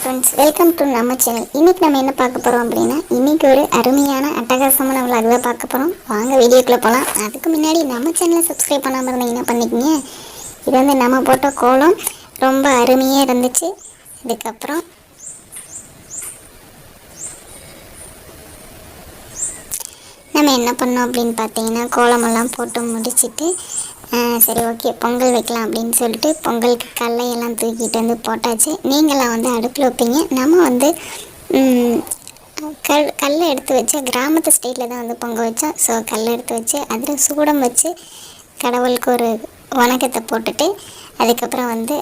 Friends welcome to நம்ம channel இன்னைக்கு நம்ம என்ன பார்க்க போகிறோம் அப்படின்னா இன்னைக்கு ஒரு அருமையான அட்டகாசமான விளாக் தான் பார்க்க போகிறோம் வாங்க வீடியோக்குள்ளே போகலாம் அதுக்கு முன்னாடி நம்ம சேனலை சப்ஸ்கிரைப் பண்ணாமல் இருந்தீங்கன்னா பண்ணிக்கங்க? இது வந்து நம்ம போட்ட கோலம். ரொம்ப அருமையாக இருந்துச்சு. இதுக்கப்புறம் நம்ம என்ன பண்ணோம் அப்படின்னு பார்த்தீங்கன்னா கோலமெல்லாம் போட்டு முடிச்சிட்டு சரி ஓகே பொங்கல் வைக்கலாம் அப்படின்னு சொல்லிட்டு பொங்கலுக்கு கல்லையெல்லாம் தூக்கிட்டு வந்து போட்டாச்சு. நீங்களாம் வந்து அடுப்பில் வைப்பீங்க. நம்ம வந்து கல் கல்லை எடுத்து வச்சு கிராமத்து ஸ்டைலில் தான் வந்து பொங்கல் வச்சோம். ஸோ கல் எடுத்து வச்சு அதில் சூடம் வச்சு கடவுளுக்கு ஒரு வணக்கத்தை போட்டுட்டு அதுக்கப்புறம் வந்து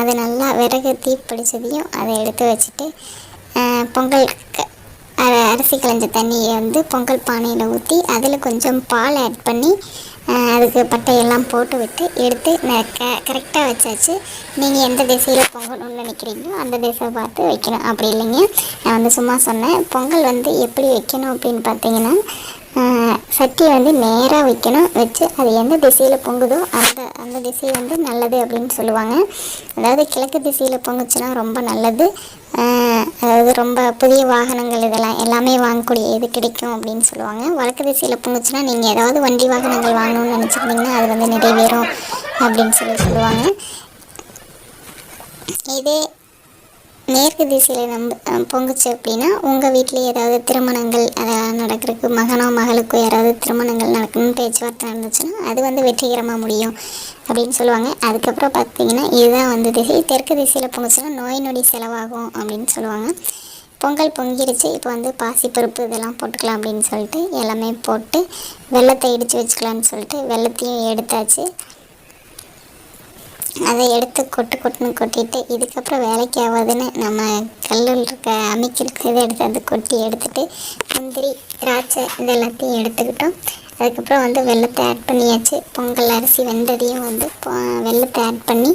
அது நல்லா விறகு தீ பிடிச்சதையும் அதை எடுத்து வச்சுட்டு பொங்கல் அரிசி களைஞ்ச தண்ணியை வந்து பொங்கல் பானையில் ஊற்றி அதில் கொஞ்சம் பால் ஆட் பண்ணி அதுக்கு பட்டையெல்லாம் போட்டு விட்டு எடுத்து க கரெக்டாக வச்சாச்சு. நீங்கள் எந்த திசையில் பொங்கணும்னு நினைக்கிறீங்களோ அந்த திசை பார்த்து வைக்கணும். அப்படி இல்லைங்க. நான் வந்து சும்மா சொன்னேன். பொங்கல் வந்து எப்படி வைக்கணும் அப்படின்னு பார்த்தீங்கன்னா சட்டியை வந்து நேராக வைக்கணும். வச்சு அது எந்த திசையில் பொங்குதோ அந்த அந்த திசை வந்து நல்லது அப்படின்னு சொல்லுவாங்க. அதாவது கிழக்கு திசையில் பொங்குச்சுன்னா ரொம்ப நல்லது. அதாவது ரொம்ப புதிய வாகனங்கள் இதெல்லாம் எல்லாமே வாங்கக்கூடிய இது கிடைக்கும் அப்படின்னு சொல்லுவாங்க. வழக்கு திசையில் போணுச்சுன்னா நீங்கள் ஏதாவது வண்டி வாகனங்கள் வாங்கணும்னு நினச்சிருந்தீங்கன்னா அது வந்து நிறைவேறும் அப்படின்னு சொல்லி சொல்லுவாங்க. இதே மேற்கு திசையில் நம்ப பொங்குச்சு அப்படின்னா உங்கள் வீட்டில் ஏதாவது திருமணங்கள் அதெல்லாம் நடக்கிறதுக்கு மகனோ மகளுக்கோ யாராவது திருமணங்கள் நடக்கணும்னு பேச்சுவார்த்தை நடந்துச்சுன்னா அது வந்து வெற்றிகரமாக முடியும் அப்படின்னு சொல்லுவாங்க. அதுக்கப்புறம் பார்த்தீங்கன்னா இதுதான் வந்து திசை. தெற்கு திசையில் பொங்குச்சுன்னா நோய் நொடி செலவாகும் அப்படின்னு சொல்லுவாங்க. பொங்கல் பொங்கிருச்சு. இப்போ வந்து பாசிப்பருப்பு இதெல்லாம் போட்டுக்கலாம் அப்படின்னு சொல்லிட்டு எல்லாமே போட்டு வெள்ளத்தை இடித்து வச்சுக்கலான்னு சொல்லிட்டு வெள்ளத்தையும் எடுத்தாச்சு. அதை எடுத்து கொட்டு கொட்டுன்னு கொட்டிட்டு இதுக்கப்புறம் வேலைக்கு ஆகாதுன்னு நம்ம கல்லில் இருக்க அமைக்கிருக்கு இதை எடுத்து அதை கொட்டி எடுத்துட்டு முந்திரி திராட்சை இது எல்லாத்தையும் எடுத்துக்கிட்டோம். அதுக்கப்புறம் வந்து வெள்ளத்தை ஆட் பண்ணியாச்சு. பொங்கல் அரிசி வெந்ததையும் வந்து வெள்ளத்தை ஆட் பண்ணி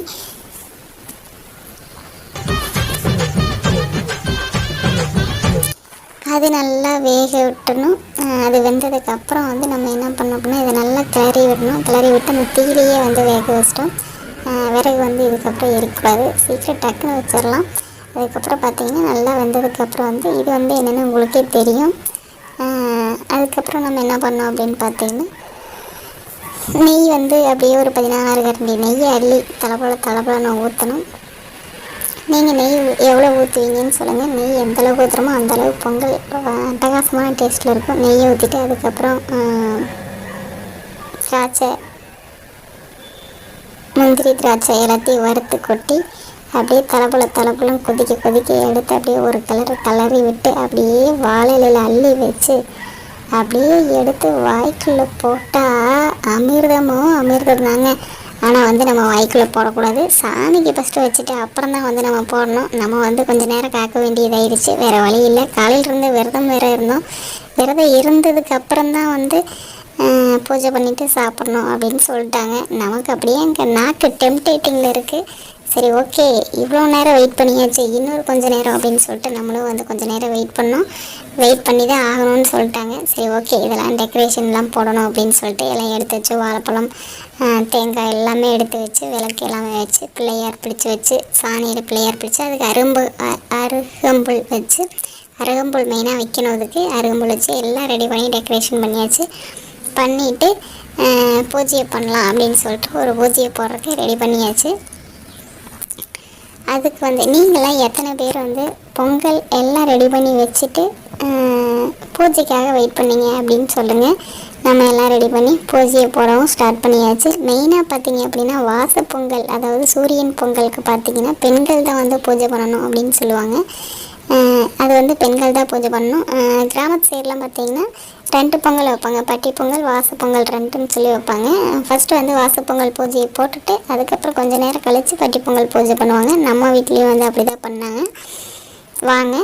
அது நல்லா வேக விட்டணும் அது வெந்ததுக்கப்புறம் வந்து நம்ம என்ன பண்ணோம் அப்படின்னா இதை நல்லா கிளறி விடணும். கிளறி விட்டு அந்த தீலையே வந்து வேக வச்சிட்டோம். விறகு வந்து இதுக்கப்புறம் இருக்கக்கூடாது சீக்கிரம் டக்குன்னு வச்சிடலாம். அதுக்கப்புறம் பார்த்திங்கன்னா நல்லா வெந்ததுக்கப்புறம் வந்து இது வந்து என்னென்னு உங்களுக்கே தெரியும். அதுக்கப்புறம் நம்ம என்ன பண்ணோம் அப்படின்னு பார்த்தீங்கன்னா நெய் வந்து அப்படியே ஒரு பதினாறு கரண்டி நெய்யை அள்ளி தலைப்போல தலைப்போல ஊற்றணும் நீங்கள் நெய் எவ்வளோ ஊற்றுவீங்கன்னு சொல்லுங்கள் நெய் எந்த அளவுக்கு ஊற்றுறமோ அந்த பொங்கல் அட்டகாசமான டேஸ்ட்டில் இருக்கும். நெய்யை ஊற்றிட்டு அதுக்கப்புறம் காய்ச்சை திராட்சை முந்திரி திராட்சை எல்லாத்தையும் வறுத்து கொட்டி அப்படியே தலைப்புல தலைப்புலம் கொதிக்க கொதிக்க எடுத்து அப்படியே ஒரு கலர் கலரி விட்டு அப்படியே வாழையில அள்ளி வச்சு அப்படியே எடுத்து வாய்க்குள்ளே போட்டால் அமிர்தமோ அமிர்தம் தாங்க. ஆனால் வந்து நம்ம வாய்க்குள்ளே போடக்கூடாது. சாமிக்கு ஃபஸ்ட்டு வச்சுட்டு அப்புறம் தான் வந்து நம்ம போடணும். நம்ம வந்து கொஞ்ச நேரம் காக்க வேண்டியதாயிடுச்சு. வேறு வழி இல்லை. காலையிலிருந்து விரதம் வேறு இருந்தோம். விரதம் இருந்ததுக்கு அப்புறம் தான் வந்து பூஜை பண்ணிவிட்டு சாப்பிட்ணும் அப்படின்னு சொல்லிட்டாங்க. நமக்கு அப்படியே எங்கள் நாக்கு டெம்டேட்டிங்கில் இருக்குது சரி ஓகே இவ்வளோ நேரம் வெயிட் பண்ணியாச்சு. இன்னொரு கொஞ்ச நேரம் அப்படின்னு சொல்லிட்டு நம்மளும் வந்து கொஞ்ச நேரம் வெயிட் பண்ணோம். வெயிட் பண்ணி தான் ஆகணும்னு சொல்லிட்டாங்க. சரி ஓகே இதெல்லாம் டெக்கரேஷன்லாம் போடணும் அப்படின்னு சொல்லிட்டு எல்லாம் எடுத்து வச்சு வாழைப்பழம் தேங்காய் எல்லாமே எடுத்து வச்சு விளக்கு எல்லாமே வச்சு பிள்ளையார் பிடிச்சி வச்சு சாணியில் பிள்ளையார் பிடிச்சி அதுக்கு அரும்பு அருகம்புல் வச்சு அருகம்புல் மெயினாக வைக்கணும் அதுக்கு. அருகம்புல் வச்சு எல்லாம் ரெடி பண்ணி டெக்கரேஷன் பண்ணியாச்சு. பண்ணிவிட்டு பூஜையை பண்ணலாம் அப்படின்னு சொல்லிட்டு ஒரு பூஜையை போடுறதுக்கு ரெடி பண்ணியாச்சு. அதுக்கு வந்து நீங்களாம் எத்தனை பேர் வந்து பொங்கல் எல்லாம் ரெடி பண்ணி வச்சுட்டு பூஜைக்காக வெயிட் பண்ணிங்க அப்படின்னு சொல்லுங்கள் நம்ம எல்லாம் ரெடி பண்ணி பூஜையை போடவும் ஸ்டார்ட் பண்ணியாச்சு. மெயினாக பார்த்தீங்க அப்படின்னா வாச பொங்கல் அதாவது சூரியன் பொங்கலுக்கு பார்த்தீங்கன்னா பெண்கள் தான் வந்து பூஜை பண்ணணும் அப்படின்னு சொல்லுவாங்க. அது வந்து பெண்கள் தான் பூஜை பண்ணணும். கிராமத்து சைட்லாம் பார்த்தீங்கன்னா ரெண்டு பொங்கல் வைப்பாங்க. பட்டி பொங்கல் வாச பொங்கல் ரெண்டுன்னு சொல்லி வைப்பாங்க. ஃபஸ்ட்டு வந்து வாச பொங்கல் பூஜையை போட்டுட்டு அதுக்கப்புறம் கொஞ்சம் நேரம் கழித்து பட்டி பொங்கல் பூஜை பண்ணுவாங்க. நம்ம வீட்லேயும் வந்து அப்படி தான் பண்ணாங்க. வாங்க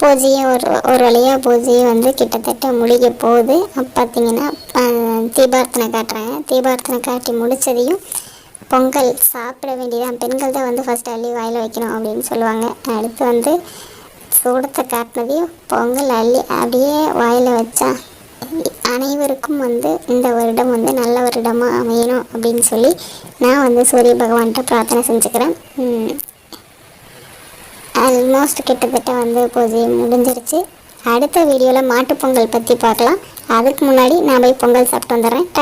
பூஜையும் ஒரு ஒரு வழியாக பூஜையும் வந்து கிட்டத்தட்ட முடிக்க போகுது. அப்போ பார்த்தீங்கன்னா தீபார்த்தனை காட்டுறாங்க. தீபார்த்தனை காட்டி முடித்ததையும் பொங்கல் சாப்பிட வேண்டியதான் பெண்கள் தான் வந்து ஃபஸ்ட்டு அள்ளி வாயில் வைக்கணும் அப்படின்னு சொல்லுவாங்க. அடுத்து வந்து சூடத்தை காட்டினதையும் பொங்கல் அள்ளி அப்படியே வாயில் வச்சா அனைவருக்கும் வந்து இந்த வருடம் வந்து நல்ல வருடமாக அமையணும் அப்படின்னு சொல்லி நான் வந்து சூரிய பகவான்கிட்ட பிரார்த்தனை செஞ்சுக்கிறேன். உம், ஆல்மோஸ்ட் கிட்டத்தட்ட வந்து பூஜை முடிஞ்சிருச்சு. அடுத்த வீடியோவில் மாட்டுப்பொங்கல் பற்றி பார்க்கலாம். அதுக்கு முன்னாடி நான் போய் பொங்கல் சாப்பிட்டு வந்துடுறேன்.